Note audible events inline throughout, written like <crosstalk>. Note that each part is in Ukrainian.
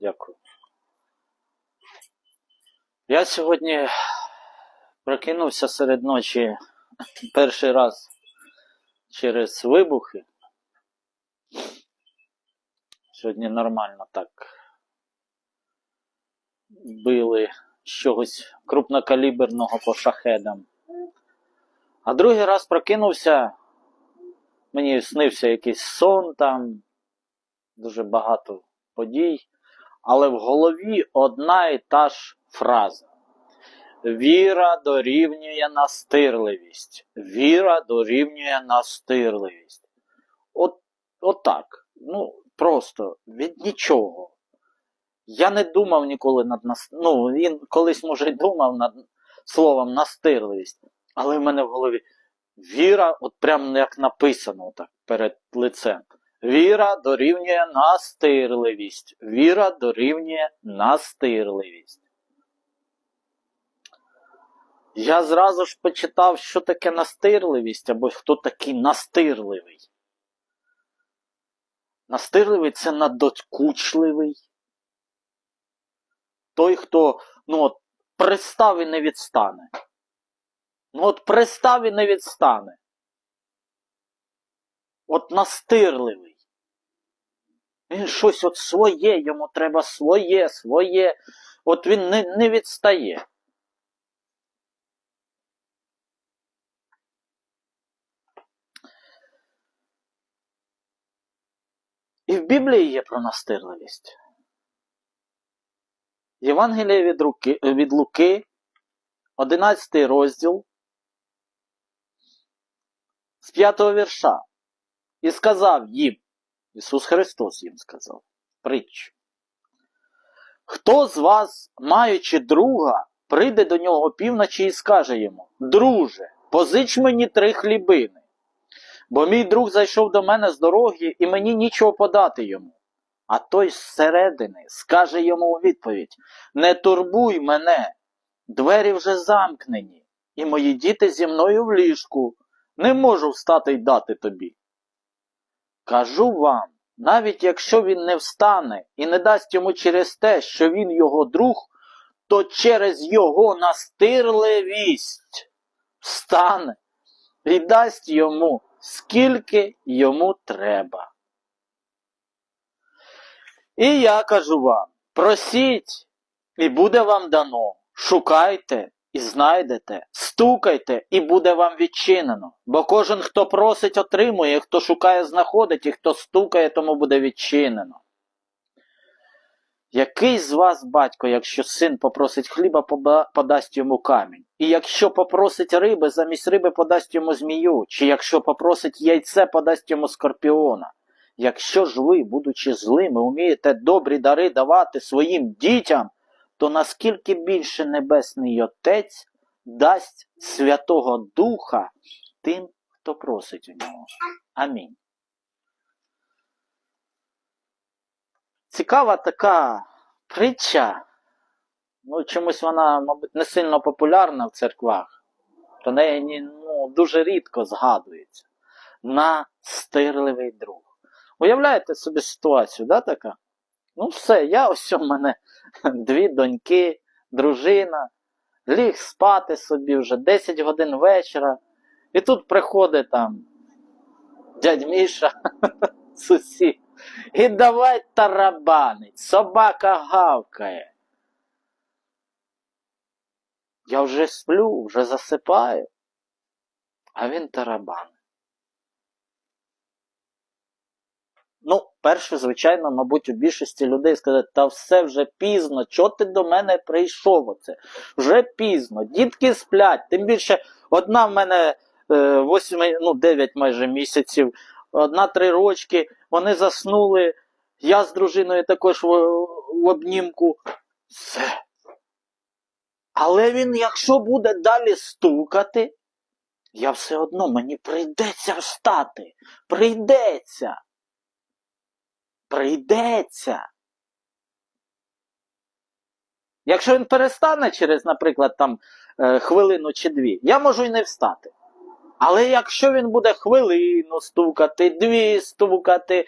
Дякую. Я сьогодні прокинувся серед ночі <laughs> перший раз через вибухи. Сьогодні нормально так били з чогось крупнокаліберного по шахедам. А другий раз прокинувся, мені снився якийсь сон там, дуже багато подій, але в голові одна і та ж фраза. Віра дорівнює настирливість. Віра дорівнює настирливість. От, от так. Ну, просто від нічого. Я не думав ніколи над нас. Ну, він колись, може, й думав над словом настирливість. Але в мене в голові віра, от прям як написано так перед лицем. Віра дорівнює настирливість. Віра дорівнює настирливість. Я зразу ж почитав, що таке настирливість, або хто такий настирливий. Настирливий це надокучливий. Той, хто ну, от, пристав і не відстане. Ну от пристав і не відстане. От настирливий. Він щось от своє, йому треба своє, своє. От він не, не відстає. І в Біблії є про настирливість. Євангеліє від, від Луки, 11 розділ, з 5 вірша. І сказав їм, Ісус Христос їм сказав, притчу. Хто з вас, маючи друга, прийде до нього опівночі і скаже йому: Друже, позич мені три хлібини, бо мій друг зайшов до мене з дороги, і мені нічого подати йому. А той зсередини скаже йому у відповідь: Не турбуй мене, двері вже замкнені, і мої діти зі мною в ліжку, не можу встати й дати тобі. Кажу вам, навіть якщо він не встане і не дасть йому через те, що він його друг, то через його настирливість встане і дасть йому, скільки йому треба. І я кажу вам: просіть, і буде вам дано, шукайте і знайдете, стукайте, і буде вам відчинено. Бо кожен, хто просить, отримує, хто шукає, знаходить, і хто стукає, тому буде відчинено. Який з вас, батько, якщо син попросить хліба, подасть йому камінь? І якщо попросить риби, замість риби подасть йому змію, чи якщо попросить яйце, подасть йому скорпіона? Якщо ж ви, будучи злими, умієте добрі дари давати своїм дітям, то наскільки більше Небесний Отець дасть Святого Духа тим, хто просить у нього. Амінь. Цікава така притча. Ну, чомусь вона, мабуть, не сильно популярна в церквах. Про неї ну, дуже рідко згадується. Настирливий друг. Уявляєте собі ситуацію, да, така? Ну, все, я ось у мене <laughs> дві доньки, дружина, ліг спати собі вже 10 годин вечора. І тут приходить там дядь Міша, <laughs> сусід, і давай тарабанить, собака гавкає. Я вже сплю, вже засипаю, а він тарабанить. Ну, перше, звичайно, мабуть, у більшості людей сказати, та все вже пізно, чого ти до мене прийшов оце? Вже пізно, дітки сплять, тим більше одна в мене е, 8, ну, 9 майже місяців, одна три рочки, вони заснули, я з дружиною також в, в обнімку. Все. Але він, якщо буде далі стукати, я все одно мені прийдеться встати. Прийдеться. Прийдеться. Якщо він перестане через, наприклад, там е, хвилину чи дві, я можу і не встати. Але якщо він буде хвилину стукати, дві стукати,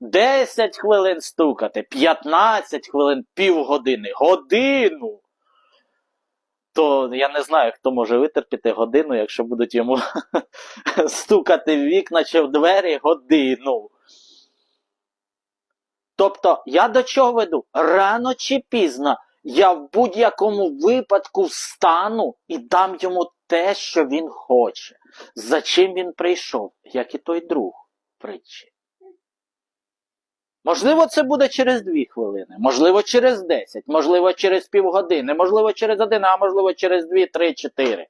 10 хвилин стукати, 15 хвилин, півгодини, годину. То я не знаю, хто може витерпіти годину, якщо будуть йому <laughs> стукати в вікна чи в двері годину. Тобто, я до чого веду? Рано чи пізно я в будь-якому випадку встану і дам йому те, що він хоче. За чим він прийшов, як і той друг притчі. Можливо, це буде через дві хвилини, можливо, через 10, можливо, через півгодини, можливо, через один, а можливо, через дві, три, чотири.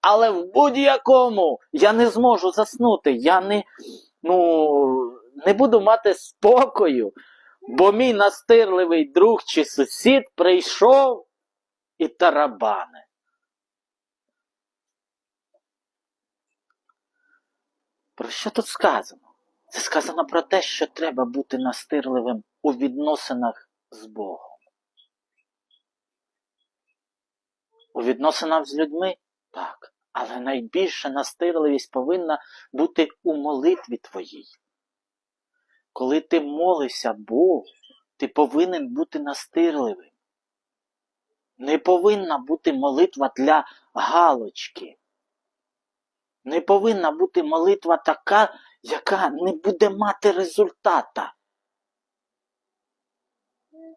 Але в будь-якому я не зможу заснути, я не, ну, не буду мати спокою, бо мій настирливий друг чи сусід прийшов і тарабане. Про що тут сказано? Це сказано про те, що треба бути настирливим у відносинах з Богом. У відносинах з людьми так. Але найбільша настирливість повинна бути у молитві твоїй. Коли ти молишся Богу, ти повинен бути настирливим. Не повинна бути молитва для галочки. Не повинна бути молитва така, яка не буде мати результата.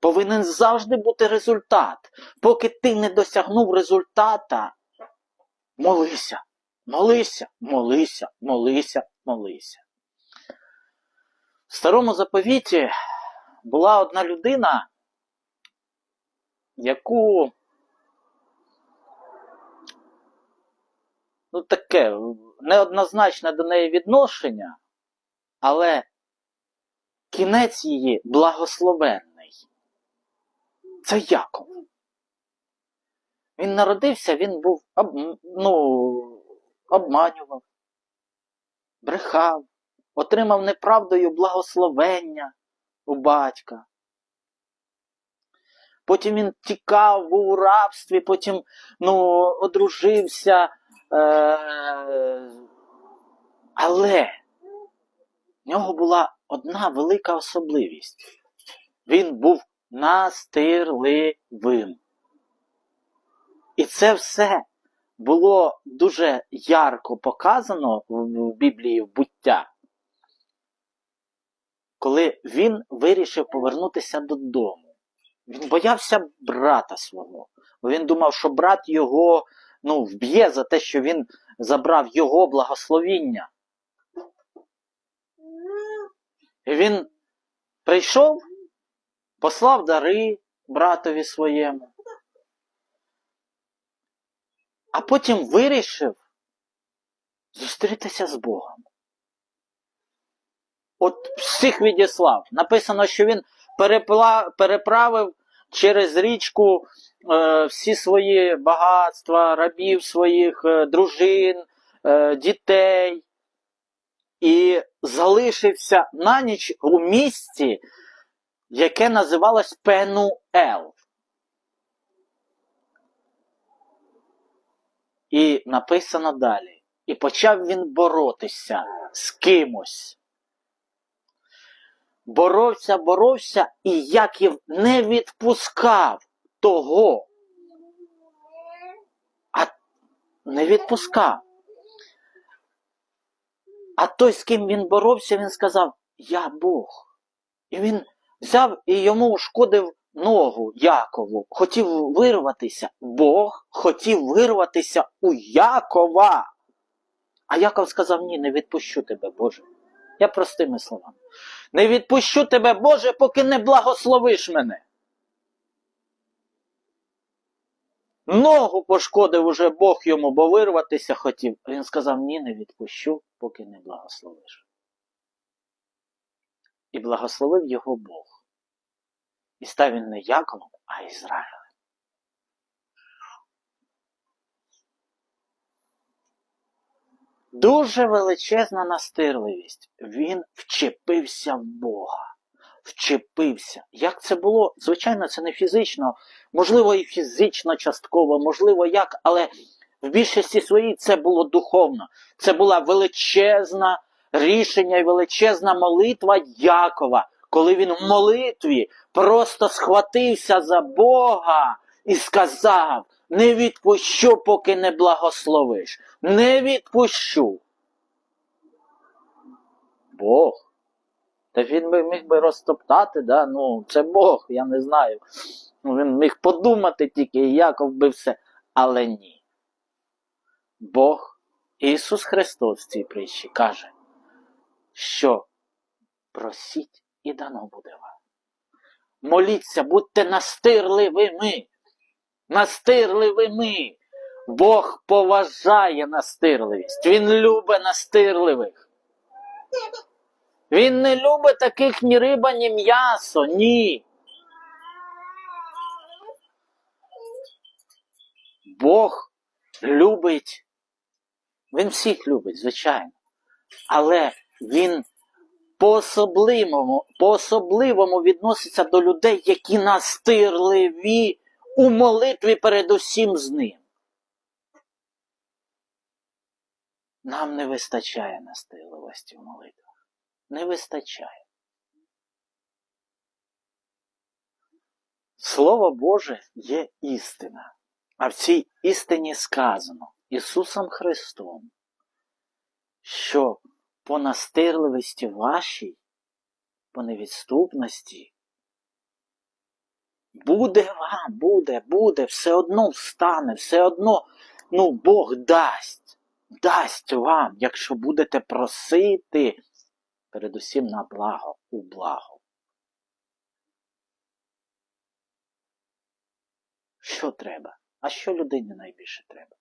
Повинен завжди бути результат. Поки ти не досягнув результата, молися, молися, молися, молися, молися. В старому заповіті була одна людина, яку ну таке неоднозначне до неї відношення, але кінець її благословенний. Це Яков. Він народився, він був об, ну, обманював, брехав, отримав неправдою благословення у батька. Потім він тікав, був у рабстві, потім ну, одружився. Е, але в нього була одна велика особливість. Він був настирливим. І це все було дуже ярко показано в Біблії в буття, коли він вирішив повернутися додому. Він боявся брата свого, бо він думав, що брат його ну, вб'є за те, що він забрав його благословіння. І він прийшов, послав дари братові своєму, а потім вирішив зустрітися з Богом. От всіх відіслав. Написано, що він перепла... переправив через річку е, всі свої багатства, рабів своїх, е, дружин, е, дітей. І залишився на ніч у місці, яке називалось Пенуел. І написано далі. І почав він боротися з кимось. Боровся, боровся, і Яків не відпускав того. А не відпускав. А той, з ким він боровся, він сказав: Я Бог. І він взяв і йому ушкодив ногу Якову, хотів вирватися. Бог хотів вирватися у Якова. А Яков сказав: Ні, не відпущу тебе, Боже. Я простими словами. Не відпущу тебе, Боже, поки не благословиш мене. Ногу пошкодив уже Бог йому, бо вирватися хотів. А він сказав: Ні, не відпущу, поки не благословиш. І благословив його Бог. І став він не Яковом, а Ізраїлем. Дуже величезна настирливість. Він вчепився в Бога. Вчепився. Як це було? Звичайно, це не фізично, можливо, і фізично частково, можливо, як, але в більшості своїй це було духовно. Це була величезна рішення і величезна молитва Якова, коли він в молитві просто схватився за Бога і сказав: не відпущу, поки не благословиш. Не відпущу. Бог. Та він би міг би розтоптати, да? ну це Бог, я не знаю. Він міг подумати тільки, Яков би все. Але ні. Бог, Ісус Христос в цій притчі каже, що просіть і дано буде вам. Моліться, будьте настирливими. Настирливими. Бог поважає настирливість. Він любить настирливих. Він не любить таких ні риба, ні м'ясо, ні. Бог любить, він всіх любить, звичайно. Але він по-особливому, по-особливому відноситься до людей, які настирливі у молитві передусім з ним. Нам не вистачає настирливості в молитвах. Не вистачає. Слово Боже є істина. А в цій істині сказано Ісусом Христом, що по настирливості вашій, по невідступності, буде вам, буде, буде, все одно встане, все одно, ну, Бог дасть, дасть вам, якщо будете просити, передусім на благо, у благо. Що треба? А що людині найбільше треба?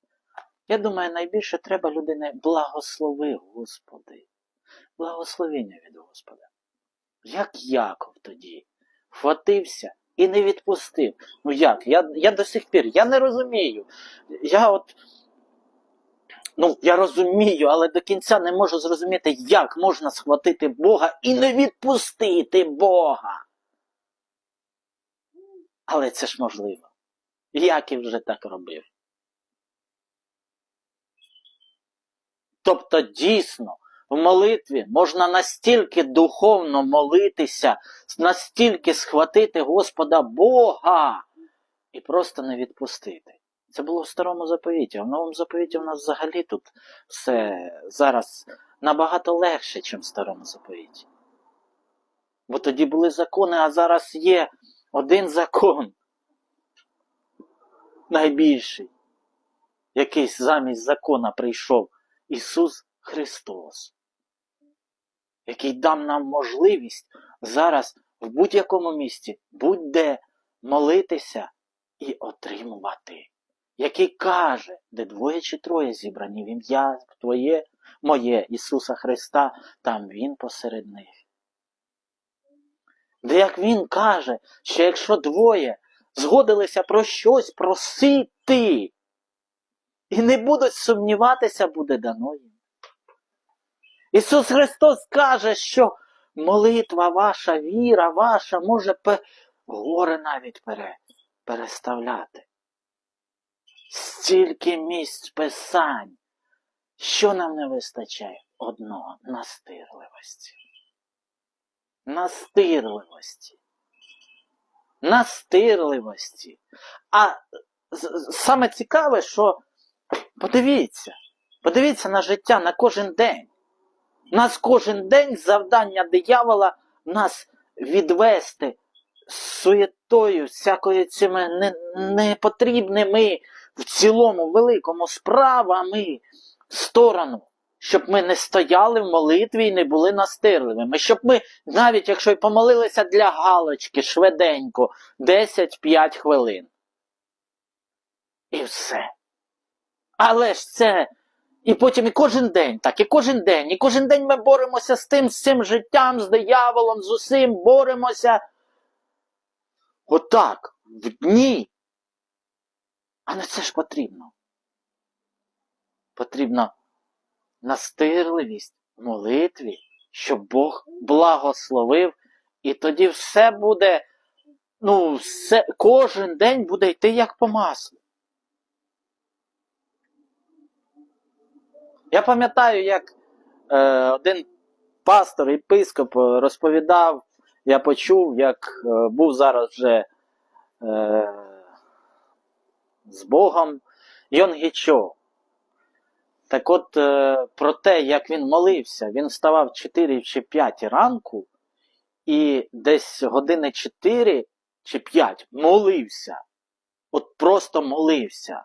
Я думаю, найбільше треба людині благослови Господи. Благословення від Господа. Як Яков тоді хватився і не відпустив. Ну як? Я, я до сих пір, я не розумію. Я от. Ну, я розумію, але до кінця не можу зрозуміти, як можна схватити Бога і не відпустити Бога. Але це ж можливо. Яків вже так робив. Тобто, дійсно, в молитві можна настільки духовно молитися, настільки схватити Господа Бога і просто не відпустити. Це було в старому заповіті, в новому заповіті у нас взагалі тут все зараз набагато легше, ніж в старому заповіті. Бо тоді були закони, а зараз є один закон найбільший, якийсь замість закона прийшов Ісус Христос, який дав нам можливість зараз в будь-якому місці будь-де молитися і отримувати, який каже, де двоє чи троє зібрані в ім'я Твоє, моє Ісуса Христа, там Він посеред них. Де як Він каже, що якщо двоє згодилися про щось просити, і не будуть сумніватися, буде дано їм. Ісус Христос каже, що молитва ваша, віра ваша може гори навіть пере... переставляти. Стільки місць писань. Що нам не вистачає? Одного настирливості. Настирливості. Настирливості. А саме цікаве, що подивіться, подивіться на життя на кожен день. Нас кожен день завдання диявола нас відвести суєтою, всякою цими непотрібними в цілому великому справами сторону, щоб ми не стояли в молитві і не були настирливими. Щоб ми, навіть якщо й помолилися для галочки швиденько, 10-5 хвилин. І все. Але ж це. І потім і кожен день, так, і кожен день, і кожен день ми боремося з тим, з цим життям, з дияволом, з усім боремося. Отак, в дні. А не це ж потрібно. Потрібна настирливість в молитві, щоб Бог благословив, і тоді все буде, ну, все, кожен день буде йти як по маслу. Я пам'ятаю, як е, один пастор, єпископ е, розповідав, я почув, як е, був зараз вже е, з Богом Йон Гічо. Так от е, про те, як він молився, він вставав 4 чи 5 ранку, і десь години 4 чи 5 молився. От просто молився.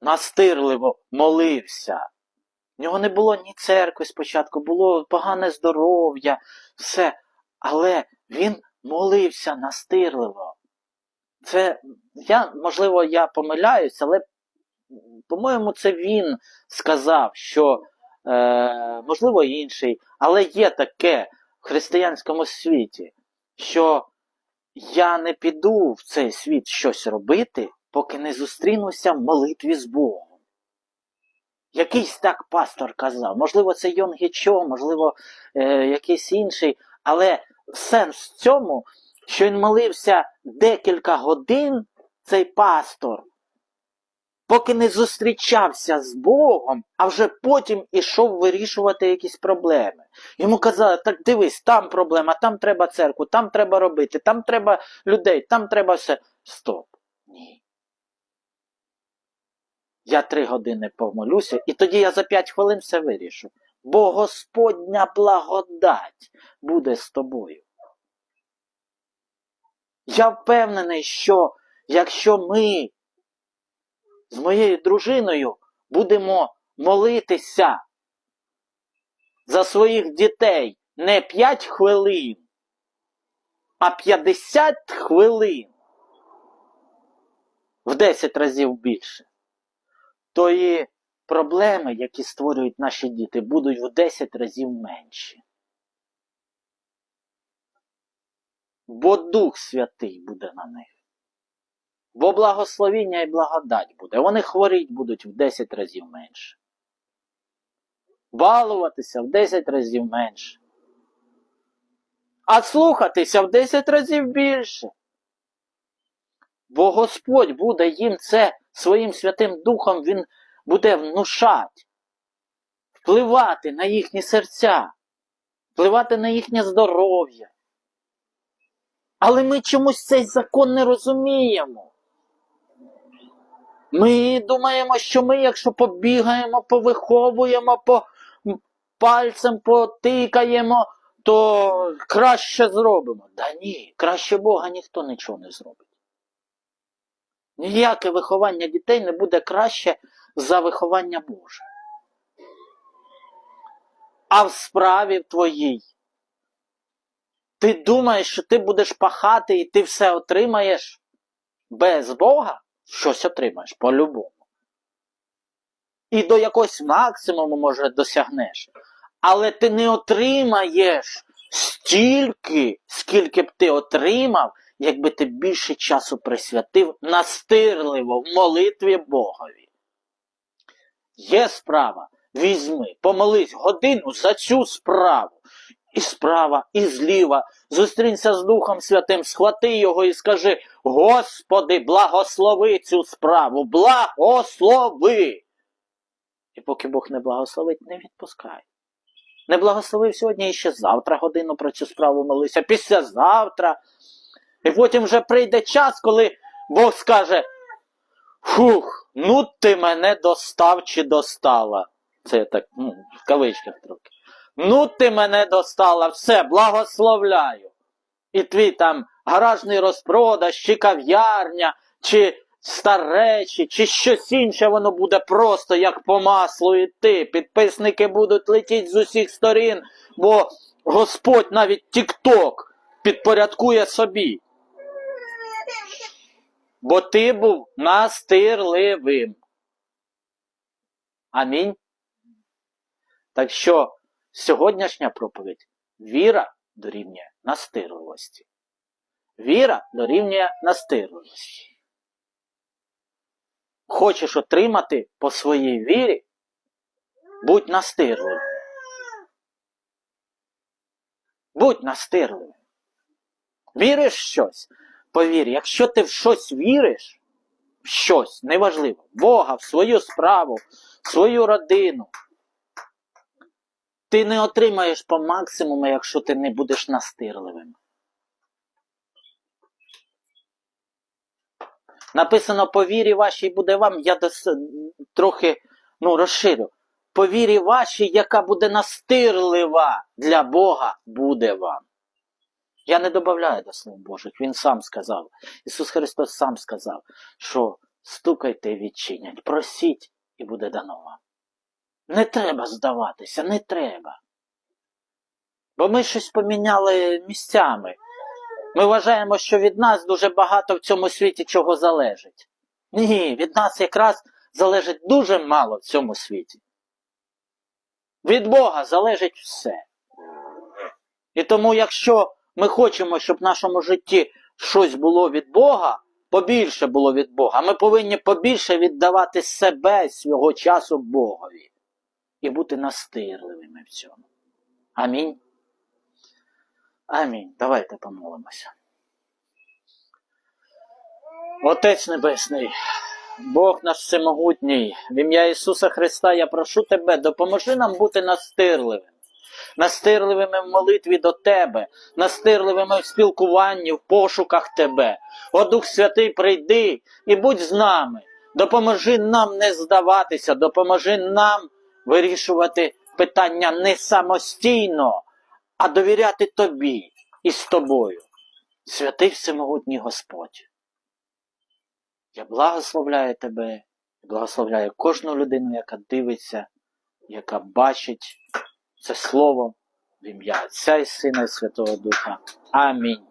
Настирливо молився. В нього не було ні церкви спочатку, було погане здоров'я, все. Але він молився настирливо. Це, я, можливо, я помиляюсь, але, по-моєму, це він сказав, що, е, можливо, інший, але є таке в християнському світі, що я не піду в цей світ щось робити, поки не зустрінуся в молитві з Богом. Якийсь так пастор казав. Можливо, це Йон Гічо, можливо, е, якийсь інший, але сенс в цьому, що він молився декілька годин, цей пастор, поки не зустрічався з Богом, а вже потім ішов вирішувати якісь проблеми. Йому казали, так дивись, там проблема, там треба церкву, там треба робити, там треба людей, там треба все. Стоп. Ні. Я три години помолюся, і тоді я за п'ять хвилин все вирішу. Бо Господня благодать буде з тобою. Я впевнений, що якщо ми з моєю дружиною будемо молитися за своїх дітей не 5 хвилин, а 50 хвилин в 10 разів більше, то і проблеми, які створюють наші діти, будуть в 10 разів менші. Бо Дух Святий буде на них. Бо благословіння і благодать буде. Вони хворіть будуть в 10 разів менше. Балуватися в 10 разів менше. А слухатися в 10 разів більше. Бо Господь буде їм це своїм Святим Духом, Він буде внушати, впливати на їхні серця, впливати на їхнє здоров'я. Але ми чомусь цей закон не розуміємо. Ми думаємо, що ми, якщо побігаємо, повиховуємо, по пальцем потикаємо, то краще зробимо. Да ні, краще Бога ніхто нічого не зробить. Ніяке виховання дітей не буде краще за виховання Боже. А в справі твоїй ти думаєш, що ти будеш пахати і ти все отримаєш без Бога, щось отримаєш по-любому. І до якогось максимуму, може, досягнеш. Але ти не отримаєш стільки, скільки б ти отримав, якби ти більше часу присвятив настирливо в молитві Богові. Є справа, візьми, помолись годину за цю справу. І справа, і зліва. Зустрінься з Духом Святим, схвати його і скажи: Господи, благослови цю справу, благослови! І поки Бог не благословить, не відпускай. Не благословив сьогодні і ще завтра годину про цю справу молися, післязавтра. І потім вже прийде час, коли Бог скаже: Фух, ну ти мене достав чи достала. Це я так, ну, в кавичках трохи. Ну ти мене достала, все, благословляю. І твій там гаражний розпродаж, чи кав'ярня, чи старечі, чи щось інше, воно буде просто як по маслу йти. Підписники будуть летіти з усіх сторін, бо Господь навіть Тік-Ток підпорядкує собі. Бо ти був настирливим. Амінь. Так що сьогоднішня проповідь віра дорівнює настирливості. Віра дорівнює настирливості. Хочеш отримати по своїй вірі, будь настирливим. Будь настирливим. Віриш в щось? Повір, якщо ти в щось віриш, в щось, неважливо, Бога, в свою справу, в свою родину, ти не отримаєш по максимуму, якщо ти не будеш настирливим. Написано по вірі вашій буде вам, я дос... трохи ну, розширю. По вірі вашій, яка буде настирлива для Бога, буде вам. Я не додаю до слов Божих, Він сам сказав. Ісус Христос сам сказав, що стукайте і відчинять, просіть і буде дано вам. Не треба здаватися, не треба. Бо ми щось поміняли місцями. Ми вважаємо, що від нас дуже багато в цьому світі чого залежить. Ні, від нас якраз залежить дуже мало в цьому світі. Від Бога залежить все. І тому, якщо ми хочемо, щоб в нашому житті щось було від Бога, побільше було від Бога, ми повинні побільше віддавати себе, свого часу Богові і бути настирливими в цьому. Амінь. Амінь. Давайте помолимося. Отець Небесний, Бог наш всемогутній, в ім'я Ісуса Христа я прошу Тебе, допоможи нам бути настирливими. Настирливими в молитві до Тебе, настирливими в спілкуванні, в пошуках Тебе. О Дух Святий, прийди і будь з нами. Допоможи нам не здаватися, допоможи нам вирішувати питання не самостійно, а довіряти Тобі і з Тобою. Святий Всемогутній Господь. Я благословляю Тебе, благословляю кожну людину, яка дивиться, яка бачить це слово в ім'я Отця і Сина і Святого Духа. Амінь.